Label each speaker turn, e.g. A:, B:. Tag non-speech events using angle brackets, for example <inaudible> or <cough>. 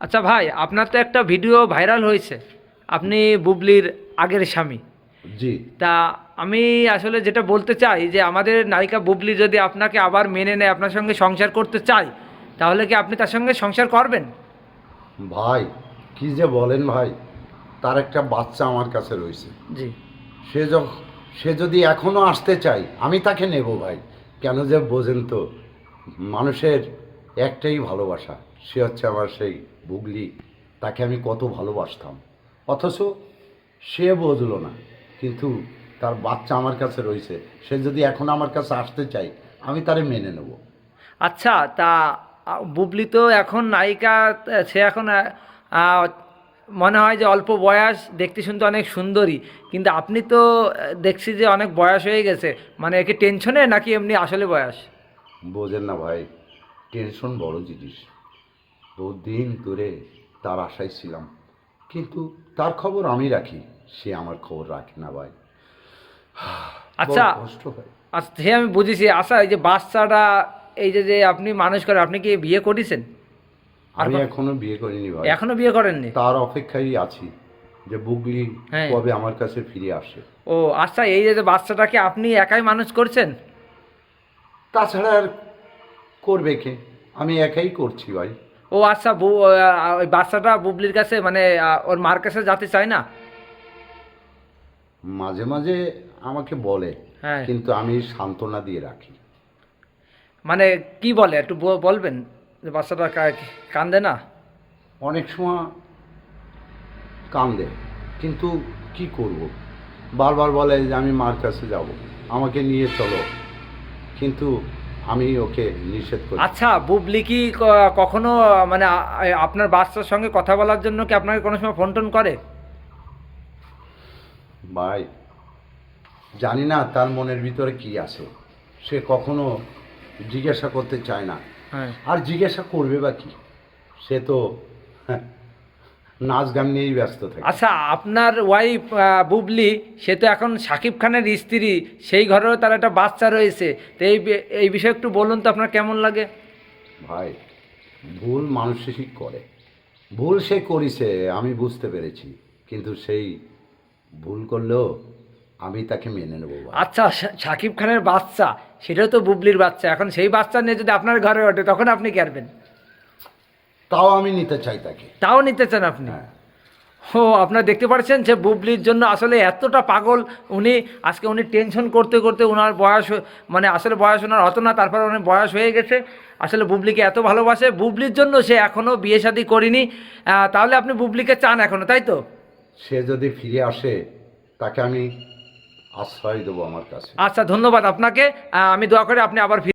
A: আচ্ছা ভাই আপনার তো একটা ভিডিও ভাইরাল হয়েছে। আপনি বুবলির আগের স্বামী।
B: জি।
A: তা আমি আসলে যেটা বলতে চাই যে আমাদের নায়িকা বুবলি যদি আপনাকে আবার মেনে নেয় আপনার সঙ্গে সংসার করতে চাই তাহলে কি আপনি তার সঙ্গে সংসার করবেন?
B: ভাই কি যে বলেন ভাই তার একটা বাচ্চা আমার কাছে রয়েছে।
A: জি।
B: সে যখন সে যদি এখনও আসতে চাই আমি তাকে নেব ভাই। কেন যে বোঝেন তো মানুষের একটাই ভালোবাসা। সে হচ্ছে আমার সেই বুগলি তাকে আমি কত ভালোবাসতাম। অথচ সে বুঝলো না কিন্তু তার বাচ্চা আমার কাছে রয়েছে সে যদি এখন আমার কাছে আসতে চাই আমি তারে মেনে নেব।
A: আচ্ছা তা বুবলি তো এখন নায়িকা সে এখন মনে হয় যে অল্প বয়স দেখতে শুনতে অনেক সুন্দরী কিন্তু আপনি তো দেখছি যে অনেক বয়স হয়ে গেছে মানে একে টেনশনে নাকি এমনি আসলে বয়স?
B: বোঝেন না ভাই টেনশন বড় জিনিস। বহুদিন ধরে তার আশায় ছিলাম। কিন্তু তার খবর আমি রাখি সে আমার খবর রাখে না ভাই। <sighs>
A: আচ্ছা
B: কষ্ট হয়।
A: আচ্ছা সে আমি বুঝেছি আচ্ছা এই যে বাচ্চাটা এই যে যে আপনি মানুষ করেন আপনি কি বিয়ে করেছেন? আর
B: আমি এখনও বিয়ে করিনি ভাই।
A: এখনও বিয়ে করেননি?
B: তার অপেক্ষায় আছি যে বুগলি
A: হ্যাঁ।
B: কবে আমার কাছে ফিরে আসে।
A: ও আচ্ছা এই যে যে বাচ্চাটাকে আপনি একাই মানুষ করছেন?
B: তাছাড়া আর করবে কে? আমি একাই করছি ভাই।
A: ও আচ্ছা বু- ওই বাচ্চাটা বুবলির কাছে মানে ওর মার কাছে যেতে চায় না?
B: মাঝে মাঝে আমাকে বলে
A: হ্যাঁ।
B: কিন্তু আমি সান্ত্বনা দিয়ে রাখি।
A: মানে কি বলে? একটু বলবেন? যে বাচ্চাটা কান্দে না?
B: অনেক সময় কান্দে কিন্তু কি করব? বারবার বলে যে আমি মার কাছে যাব আমাকে নিয়ে চলো। কিন্তু আমি ওকে নিষেধ করি।
A: আচ্ছা বুবলি কি কখনো মানে আপনার বাচ্চার সঙ্গে কথা বলার জন্য কি আপনাকে কোনো সময় ফোন টোন করে?
B: ভাই জানি না তার মনের ভিতরে কি আছে। সে কখনো জিজ্ঞাসা করতে চায় না।
A: হ্যাঁ।
B: আর জিজ্ঞাসা করবে বা কি? সে তো হ্যাঁ, নাচ গান নিয়েই ব্যস্ত থাকে।
A: আচ্ছা আপনার ওয়াইফ বুবলি সে তো এখন সাকিব খানের স্ত্রী সেই ঘরেও তার একটা বাচ্চা রয়েছে। তো এই এই বিষয়ে একটু বলুন তো আপনার কেমন লাগে?
B: ভাই ভুল মানুষই করে। ভুল সে করেছে আমি বুঝতে পেরেছি। কিন্তু সেই ভুল করলেও আমি তাকে মেনে নেব
A: আচ্ছা সাকিব খানের বাচ্চা সেটাও তো বুবলির বাচ্চা। এখন সেই বাচ্চা নিয়ে যদি আপনার ঘরে ওঠে তখন আপনি কি করবেন
B: তাও আমি নিতে চাই তাকে।
A: তাও নিতে চান আপনি?
B: হ্যাঁ।
A: ও আপনারা দেখতে পাচ্ছেন যে বুবলির জন্য আসলে এতটা পাগল উনি আজকে উনি টেনশন করতে করতে ওনার বয়স মানে আসলে বয়স ওনার হতো না তারপর উনি বয়স হয়ে গেছে। আসলে বুবলিকে এত ভালোবাসে বুবলির জন্য সে এখনও বিয়ে শাদী করিনি। তাহলে আপনি বুবলিকে চান এখনও তাই তো?
B: সে যদি ফিরে আসে তাকে আমি আশ্রয় দেবো আমার কাছে।
A: আচ্ছা ধন্যবাদ আপনাকে। আমি দোয়া করে আপনি আবার ফিরে